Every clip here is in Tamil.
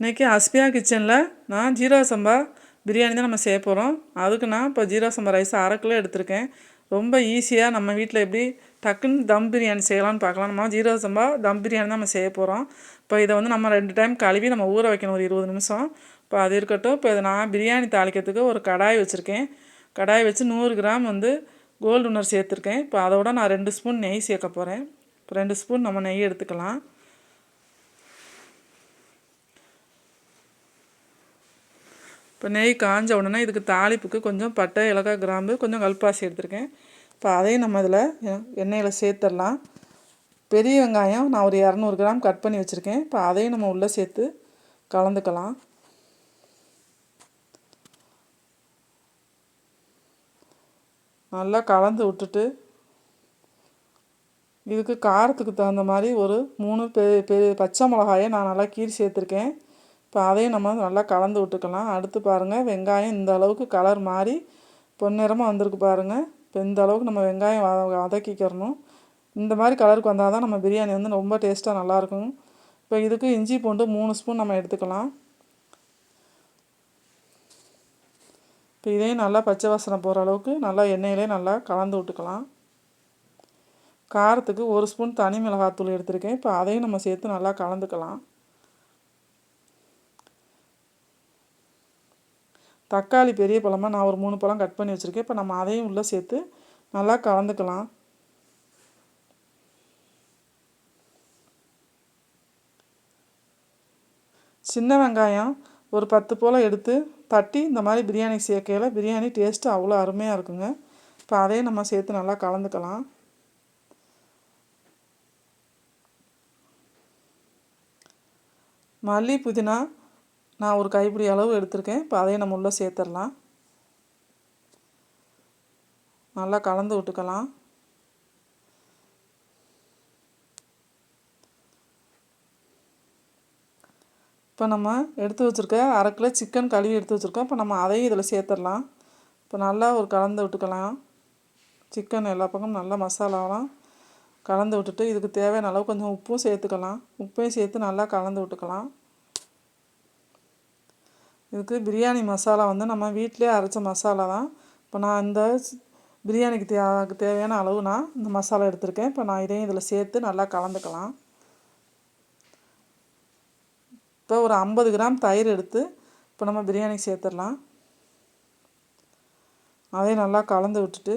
இன்றைக்கி அஸ்பியா கிச்சனில் நான் ஜீரா சம்பா பிரியாணி தான் நம்ம செய்ய போகிறோம் அதுக்கு நான் இப்போ ஜீரா சம்பா ரைஸ் அரை கிலோ எடுத்திருக்கேன். ரொம்ப ஈஸியாக நம்ம வீட்டில் எப்படி டக்குன்னு தம் பிரியாணி செய்யலாம்னு பார்க்கலாம். நம்ம ஜீரா சம்பா தம் பிரியாணி தான் நம்ம செய்ய போகிறோம் இப்போ இதை வந்து நம்ம ரெண்டு டைம் கழுவி நம்ம ஊற வைக்கணும். ஒரு இருபது நிமிஷம். இப்போ அது இருக்கட்டும். இப்போ இதை நான் பிரியாணி தாளிக்கிறதுக்கு ஒரு கடாய் வச்சுருக்கேன். கடாய் வச்சு நூறு கிராம் வந்து கோல்டு உணர் சேர்த்துருக்கேன். இப்போ அதோட நான் ரெண்டு ஸ்பூன் நெய் சேர்க்க போகிறேன் இப்போ ரெண்டு ஸ்பூன் நம்ம நெய் எடுத்துக்கலாம். இப்போ நெய் காஞ்ச உடனே இதுக்கு தாளிப்புக்கு கொஞ்சம் பட்டை இலக்காய் கிராம்பு கொஞ்சம் கல்பாசி எடுத்திருக்கேன். இப்போ அதையும் நம்ம இதில் எண்ணெயில் சேர்த்துடலாம். பெரிய வெங்காயம் நான் ஒரு இரநூறு கிராம் கட் பண்ணி வச்சுருக்கேன். இப்போ அதையும் நம்ம உள்ளே சேர்த்து கலந்துக்கலாம். நல்லா கலந்து விட்டுட்டு இதுக்கு காரத்துக்கு தகுந்த மாதிரி ஒரு மூணு பெ பெரிய பச்சை மிளகாயை நான் நல்லா கீறி சேர்த்துருக்கேன். இப்போ அதையும் நம்ம நல்லா கலந்து விட்டுக்கலாம். அடுத்து பாருங்கள் வெங்காயம் இந்த அளவுக்கு கலர் மாறி பொன்னிறமாக வந்திருக்கு பாருங்கள் இப்போ இந்த அளவுக்கு நம்ம வெங்காயம் வதக்கிக்கிறணும். இந்த மாதிரி கலருக்கு வந்தால் தான் நம்ம பிரியாணி வந்து ரொம்ப டேஸ்ட்டாக நல்லாயிருக்கும் இப்போ இதுக்கு இஞ்சி பூண்டு மூணு ஸ்பூன் நம்ம எடுத்துக்கலாம். இப்போ இதையும் நல்லா பச்சை வாசனை போகிற அளவுக்கு நல்லா எண்ணெயிலே நல்லா கலந்து விட்டுக்கலாம். காரத்துக்கு ஒரு ஸ்பூன் தனி மிளகாத்தூள் எடுத்திருக்கேன். இப்போ அதையும் நம்ம சேர்த்து நல்லா கலந்துக்கலாம். தக்காளி பெரிய பழமாக நான் ஒரு மூணு பழம் கட் பண்ணி வச்சுருக்கேன். இப்போ நம்ம அதையும் உள்ளே சேர்த்து நல்லா கலந்துக்கலாம். சின்ன வெங்காயம் ஒரு பத்து போல் எடுத்து தட்டி இந்த மாதிரி பிரியாணி சேர்க்கையில் பிரியாணி டேஸ்ட்டு அவ்வளோ அருமையாக இருக்குங்க. இப்போ அதையும் நம்ம சேர்த்து நல்லா கலந்துக்கலாம். மல்லி புதினா நான் ஒரு கைப்பிடி அளவு எடுத்திருக்கேன். இப்போ அதையும் நம்ம உள்ளே சேர்த்துடலாம். நல்லா கலந்து விட்டுக்கலாம். இப்போ நம்ம எடுத்து வச்சுருக்க அரை சிக்கன் கழுவி எடுத்து வச்சுருக்கோம். இப்போ நம்ம அதையும் இதில் சேர்த்துடலாம். இப்போ நல்லா ஒரு கலந்து விட்டுக்கலாம். சிக்கன் எல்லா பக்கமும் நல்லா மசாலாவெலாம் கலந்து விட்டுட்டு இதுக்கு தேவையான அளவு கொஞ்சம் உப்பும் சேர்த்துக்கலாம். உப்பையும் சேர்த்து நல்லா கலந்து விட்டுக்கலாம். இதுக்கு பிரியாணி மசாலா வந்து நம்ம வீட்டிலே அரைச்ச மசாலா தான். இப்போ நான் இந்த பிரியாணிக்கு தே தேவையான அளவு நான் இந்த மசாலா எடுத்திருக்கேன். இப்போ நான் இதையும் இதில் சேர்த்து நல்லா கலந்துக்கலாம். இப்போ ஒரு ஐம்பது கிராம் தயிர் எடுத்து இப்போ நம்ம பிரியாணிக்கு சேர்த்துடலாம். அதையும் நல்லா கலந்து விட்டுட்டு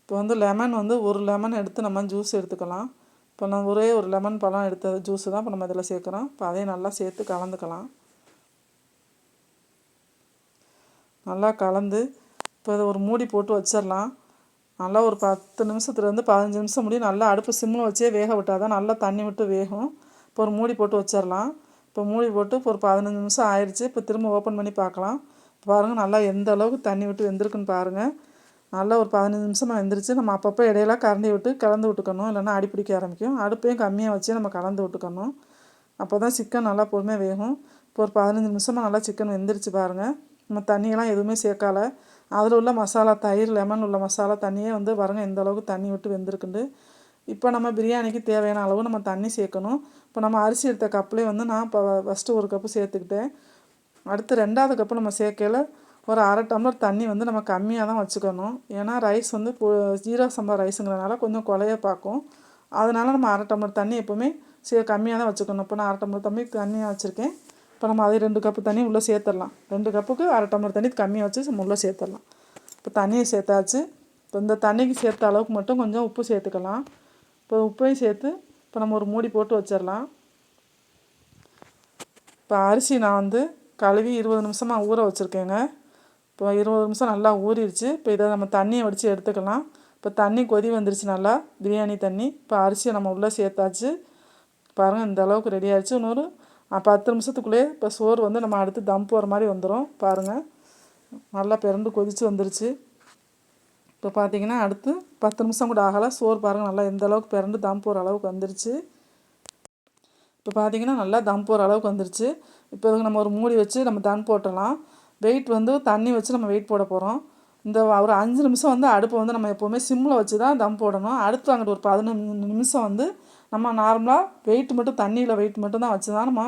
இப்போ வந்து லெமன் வந்து ஒரு லெமன் எடுத்து நம்ம ஜூஸ் எடுத்துக்கலாம். இப்போ நான் ஒரே ஒரு லெமன் பழம் எடுத்த ஜூஸு தான் இப்போ நம்ம இதில் சேர்க்குறோம். இப்போ அதையும் நல்லா சேர்த்து கலந்துக்கலாம். நல்லா கலந்து இப்போ இதை ஒரு மூடி போட்டு வச்சிடலாம் நல்லா ஒரு பத்து நிமிஷத்துலேருந்து பதினஞ்சு நிமிஷம் முடியும். நல்லா அடுப்பு சிம்மில் வச்சே வேக விட்டால் தான் நல்லா தண்ணி விட்டு வேகும். இப்போ ஒரு மூடி போட்டு வச்சிடலாம் இப்போ மூடி போட்டு இப்போ ஒரு பதினஞ்சு நிமிஷம் ஆயிடுச்சு இப்போ திரும்ப ஓப்பன் பண்ணி பார்க்கலாம் பாருங்கள் நல்லா எந்த அளவுக்கு தண்ணி விட்டு வெந்திருக்குன்னு பாருங்கள் நல்லா ஒரு பதினஞ்சு நிமிஷமாக வெந்துருச்சு. நம்ம அப்பப்போ இடையில கரண்டி விட்டு கலந்து விட்டுக்கணும். இல்லைன்னா அடிப்பிடிக்க ஆரம்பிக்கும். அடுப்பையும் கம்மியாக வச்சு நம்ம கலந்து விட்டுக்கணும். அப்போ தான் சிக்கன் நல்லா பொறுமையாக வேகும். இப்போ ஒரு பதினஞ்சு நிமிஷமாக நல்லா சிக்கன் வெந்துருச்சு பாருங்கள் நம்ம தண்ணியெல்லாம் எதுவுமே சேர்க்கால அதில் உள்ள மசாலா தயிர் லெமன் உள்ள மசாலா தண்ணியே வந்து பாருங்கள் எந்த அளவுக்கு தண்ணி விட்டு வெந்திருக்குண்டு. இப்போ நம்ம பிரியாணிக்கு தேவையான அளவு நம்ம தண்ணி சேர்க்கணும். இப்போ நம்ம அரிசி எடுத்த கப்புலேயே வந்து நான் இப்போ ஃபஸ்ட்டு ஒரு கப்பு சேர்த்துக்கிட்டேன். அடுத்து ரெண்டாவது கப்பு நம்ம சேர்க்கையில் ஒரு அரை டம்ளர் தண்ணி வந்து நம்ம கம்மியாக தான் வச்சுக்கணும். ஏன்னா ரைஸ் வந்து ஜீரா சம்பா ரைஸுங்கிறனால கொஞ்சம் கொலைய பார்க்கும். அதனால் நம்ம அரை டம்ளர் தண்ணி எப்போவுமே சே கம்மியாக தான் வச்சுக்கணும். இப்போ நான் அரை டம்ளர் தம்பி தண்ணியாக வச்சுருக்கேன். இப்போ நம்ம அதே ரெண்டு கப்பு தண்ணி உள்ளே சேர்த்துடலாம். ரெண்டு கப்புக்கு அரை டம்ளர் தண்ணி கம்மியாக வச்சு நம்ம உள்ளே சேர்த்துடலாம். இப்போ தண்ணியை சேர்த்தாச்சு. இப்போ இந்த தண்ணிக்கு சேர்த்த அளவுக்கு மட்டும் கொஞ்சம் உப்பு சேர்த்துக்கலாம். இப்போ உப்பையும் சேர்த்து இப்போ நம்ம ஒரு மூடி போட்டு வச்சிடலாம். இப்போ அரிசி நான் வந்து கழுவி இருபது நிமிஷமாக ஊற வச்சுருக்கேங்க. இப்போ இருபது நிமிஷம் நல்லா ஊறிடுச்சு. இப்போ இதை நம்ம தண்ணியை வடித்து எடுத்துக்கலாம். இப்போ தண்ணி கொதி வந்துருச்சு நல்லா. பிரியாணி தண்ணி. இப்போ அரிசியை நம்ம உள்ளே சேர்த்தாச்சு. பாருங்கள் இந்த அளவுக்கு ரெடி ஆகிடுச்சு இன்னொரு பத்து நிமிஷத்துக்குள்ளேயே இப்போ சோறு வந்து நம்ம அடுத்து தம் போகிற மாதிரி வந்துடும் பாருங்கள் நல்லா பிறண்டு கொதித்து வந்துருச்சு. இப்போ பார்த்தீங்கன்னா அடுத்து பத்து நிமிஷம் கூட ஆகலை. சோறு பாருங்கள் நல்லா எந்த அளவுக்கு பிறண்டு தம் போகிற அளவுக்கு வந்துருச்சு. இப்போ பார்த்தீங்கன்னா நல்லா தம் போகிற அளவுக்கு வந்துருச்சு. இப்போ இதுக்கு நம்ம ஒரு மூடி வச்சு நம்ம தம் போட்டலாம் வெயிட் வந்து தண்ணி வச்சு நம்ம வெயிட் போட போகிறோம் இந்த ஒரு அஞ்சு நிமிஷம் வந்து அடுப்பை வந்து நம்ம எப்போவுமே சிம்மில் வச்சு தான் தம் போடணும். அடுத்து அங்கிட்டு ஒரு பதினஞ்சு நிமிஷம் வந்து நம்ம நார்மலாக வெயிட் மட்டும் தண்ணியில் வெயிட் மட்டும் தான் வச்சு தான் நம்ம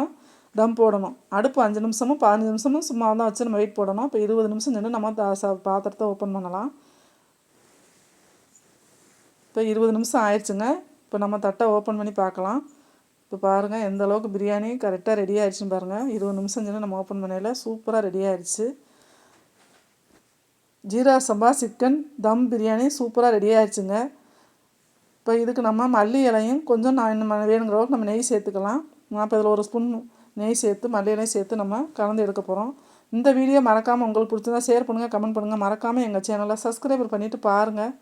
தம் போடணும். அடுப்பு அஞ்சு நிமிஷமும் பதினஞ்சு நிமிஷமும் சும்மா தான் வச்சு நம்ம வெயிட் போடணும். இப்போ இருபது நிமிஷம் நின்று நம்ம பாத்திரத்தை ஓப்பன் பண்ணலாம். இப்போ இருபது நிமிஷம் ஆயிடுச்சுங்க. இப்போ நம்ம தட்டை ஓப்பன் பண்ணி பார்க்கலாம். இப்போ பாருங்கள் எந்த அளவுக்கு பிரியாணி கரெக்டாக ரெடி ஆயிடுச்சுன்னு பாருங்கள் இருபது நிமிஷம் செஞ்சு நம்ம ஓப்பன் பண்ணையில் சூப்பராக ரெடி ஆயிடுச்சு. ஜீரா சம்பா சிக்கன் தம் பிரியாணி சூப்பராக ரெடி ஆயிடுச்சுங்க. இப்போ இதுக்கு நம்ம மல்லி இலையும் கொஞ்சம் நான் இன்னும் வேணுங்கிற அளவுக்கு நம்ம நெய் சேர்த்துக்கலாம். நான் இப்போ இதில் ஒரு ஸ்பூன் நெய் சேர்த்து மல்லி இலையும் சேர்த்து நம்ம கலந்து எடுக்க போகிறோம் இந்த வீடியோ மறக்காமல் உங்களுக்கு பிடிச்சிருந்தா ஷேர் பண்ணுங்கள் கமெண்ட் பண்ணுங்கள் மறக்காமல் எங்கள் சேனலை சப்ஸ்கிரைபர் பண்ணிவிட்டு பாருங்கள்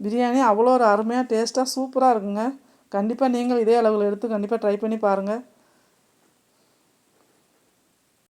பிரியாணி அவ்வளோ ஒரு அருமையாக டேஸ்ட்டாக சூப்பராக இருக்குங்க. கண்டிப்பாக நீங்கள் இதே அளவில் எடுத்து கண்டிப்பாக ட்ரை பண்ணி பாருங்கள்